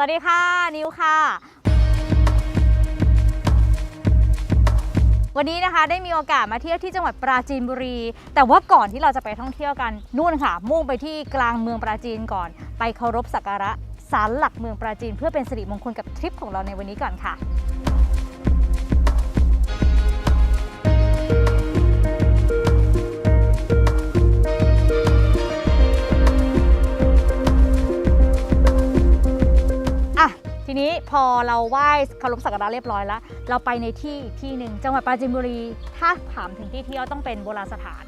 สวัสดีค่ะ นิวค่ะ วันนี้นะคะได้มีโอกาสมาเที่ยวที่จังหวัดปราจีนบุรี แต่ว่าก่อนที่เราจะไปท่องเที่ยวกันนู่นค่ะ มุ่งไปที่กลางเมืองปราจีนก่อน ไปเคารพสักการะศาลหลักเมืองปราจีน เพื่อเป็นสิริมงคลกับทริปของเราในวันนี้ก่อนค่ะ พอเราไหว้เคารพสักการะเรียบร้อยแล้ว เราไปในที่อีกที่หนึ่งจังหวัดปราจีนบุรี ถ้าถามถึงที่เที่ยวต้องเป็นโบราณสถาน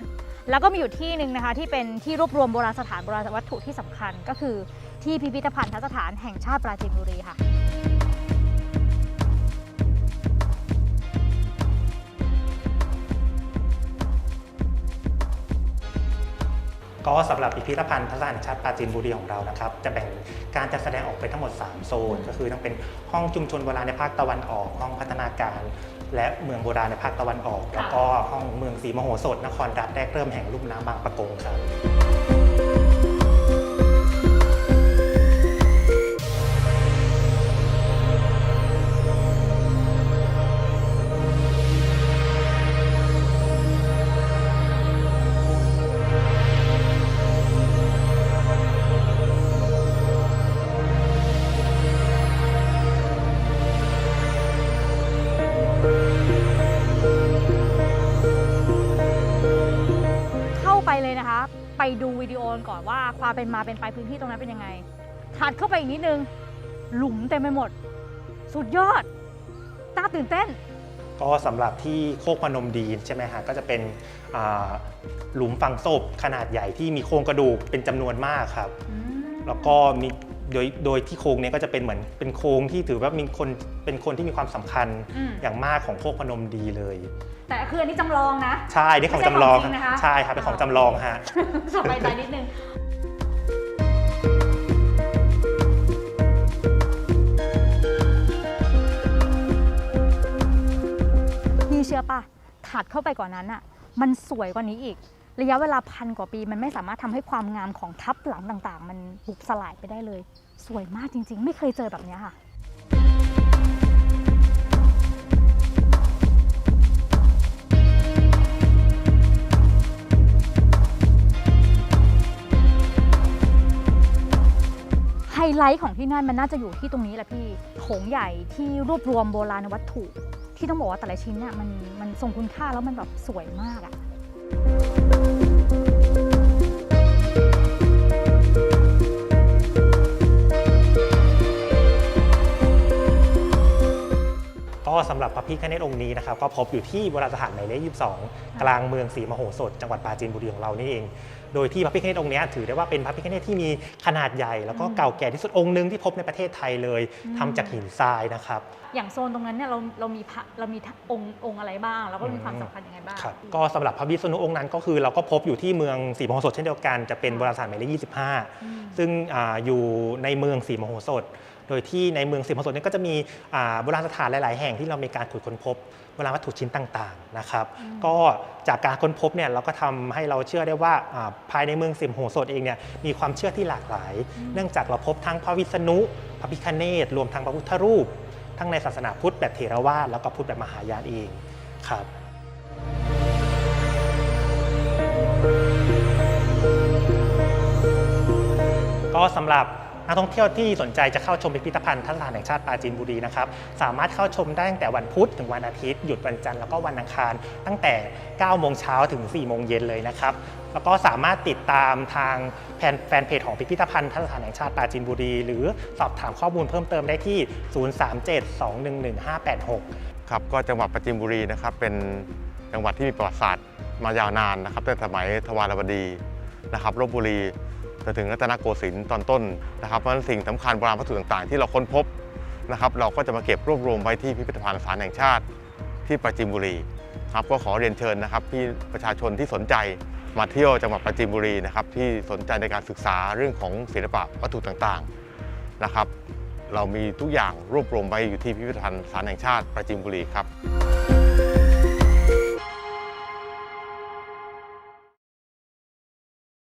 แล้วก็มีอยู่ที่หนึ่งนะคะที่เป็นที่รวบรวมโบราณสถานโบราณวัตถุที่สำคัญ ก็คือที่พิพิธภัณฑสถานแห่งชาติปราจีนบุรีค่ะ ก็สำหรับพิพิธภัณฑ์ทัศนแห่งชาติปราจีนบุรีของเรานะครับ จะแบ่งการจัดแสดงออกเป็นทั้งหมด 3 โซน ก็คือต้องเป็นห้องชุมชนโบราณในภาคตะวันออก ห้องพัฒนาการ และเมืองโบราณในภาคตะวันออก แล้วก็ห้องเมืองศรีมโหสถนครรัฐแรกเริ่มแห่งลุ่มน้ำบางปะกงครับ เข้าไปเลยนะคะ ไปดูวิดีโอกันก่อนว่าความเป็นมาเป็นไปพื้นที่ตรงนั้นเป็นยังไงถัดเข้าไปอีกนิดนึง หลุมเต็มไปหมด สุดยอดน่าตื่นเต้น ก็สำหรับที่โคกพนมดีนใช่ไหมฮะก็จะเป็นอ่าหลุมฝังศพขนาดใหญ่ที่มีโครงกระดูกเป็นจำนวนมากครับ แล้วก็มี โดยโดยที่โค้งเนี้ยก็จะเป็นเหมือนเป็นโค้งที่ถือว่ามีคนเป็นคนที่มีความสำคัญอืม อย่างมากของโคกพนมดีเลย แต่คืออันนี้จำลองนะ ใช่นี่ของจำลองไม่ใช่ของจริงนะคะ ใช่ครับเป็นของจำลองฮะ สบายใจนิดนึง พี่เชื่อปะถัดเข้าไปกว่านั้นอะมันสวยกว่านี้อีก ระยะเวลาพันกว่าปี มันไม่สามารถทำให้ความงามของทับหลังต่างๆ มันบุบสลายไปได้เลย สวยมากจริง ๆ ไม่เคยเจอแบบนี้ค่ะไฮไลท์ของที่นั่นมันน่าจะอยู่ที่ตรงนี้แหละพี่โถงใหญ่ที่รวบรวมโบราณวัตถุ ที่ต้องบอกว่าแต่ละชิ้นเนี่ยมันมันทรงคุณค่าแล้วมันแบบสวยมากอะ ก็สำหรับพระพิฆเนศองค์นี้นะครับก็พบอยู่ที่โบราณสถานหมายเลข22 กลางเมืองศรีมโหสถ จังหวัดปราจีนบุรีของเรานี่เอง โดยที่พระพิฆเนศองค์เนี้ยถือได้ว่าเป็นพระพิฆเนศที่มีขนาดใหญ่ แล้วก็เก่าแก่ที่สุดองค์หนึ่งที่พบในประเทศไทยเลยทำจากหินทรายนะครับ อย่างโซนตรงนั้นเนี่ยเราเรามีพระเรามีองค์องค์อะไรบ้าง แล้วก็มีความสำคัญยังไงบ้างครับก็สำหรับพระวิษณุองค์นั้นก็คือ เราก็พบอยู่ที่เมืองศรีมโหสถเช่นเดียวกันจะเป็นโบราณสถานหมายเลขอืม25 ซึ่งอาอยู่ในเมืองศรีมโหสถ โดยที่ในเมืองศรีมโหสถเนี่ยก็จะมีอ่าโบราณสถานหลาย ๆ แห่งที่เรามีการขุดค้นพบโบราณวัตถุชิ้นต่าง ๆ นะครับ ก็จากการค้นพบเนี่ยเราก็ทำให้เราเชื่อได้ว่าอ่าภายในเมืองศรีมโหสถเองเนี่ยมีความเชื่อที่หลากหลาย เนื่องจากเราพบทั้งพระวิษณุ พระพิฆเนศรวมทั้งพระพุทธรูป ทั้งในศาสนาพุทธแบบเถรวาทแล้วก็พุทธแบบมหายานเองครับก็สำหรับ นักท่องเที่ยวที่สนใจจะเข้าชมพิพิธภัณฑ์ทัศนแห่งชาติปราจีนบุรีนะครับสามารถเข้าชมได้ตั้งแต่วันพุธถึงวันอาทิตย์หยุดวันจันทร์แล้วก็วันอังคาร ตั้งแต่ 9 โมงเช้าถึง 4 โมงเย็นเลยนะครับแล้วก็สามารถติดตามทางแฟนเพจของพิพิธภัณฑ์ทัศนแห่งชาติปราจีนบุรี หรือสอบถามข้อมูลเพิ่มเติมได้ที่ 037-211-586 ครับก็จังหวัดปราจีนบุรีนะครับเป็นจังหวัดที่มีประวัติศาสตร์มายาวนานนะครับตั้งแต่สมัยทวารวดีนะครับลบบุรี จนถึงรัตนโกสินทร์ตอนต้นนะครับเพราะฉะนั้นสิ่งสำคัญโบราณวัตถุต่างๆ ที่เราค้นพบนะครับเราก็จะมาเก็บรวบรวมไว้ที่พิพิธภัณฑ์สานแห่งชาติที่ปราจีนบุรีครับก็ขอเรียนเชิญนะครับพี่ประชาชนที่สนใจมาเที่ยวจังหวัดปราจีนบุรีนะครับที่สนใจในการศึกษาเรื่องของศิลปะวัตถุต่างๆนะครับ เรามีทุกอย่างรวบรวมไว้อยู่ที่พิพิธภัณฑ์สานแห่งชาติปราจีนบุรีครับ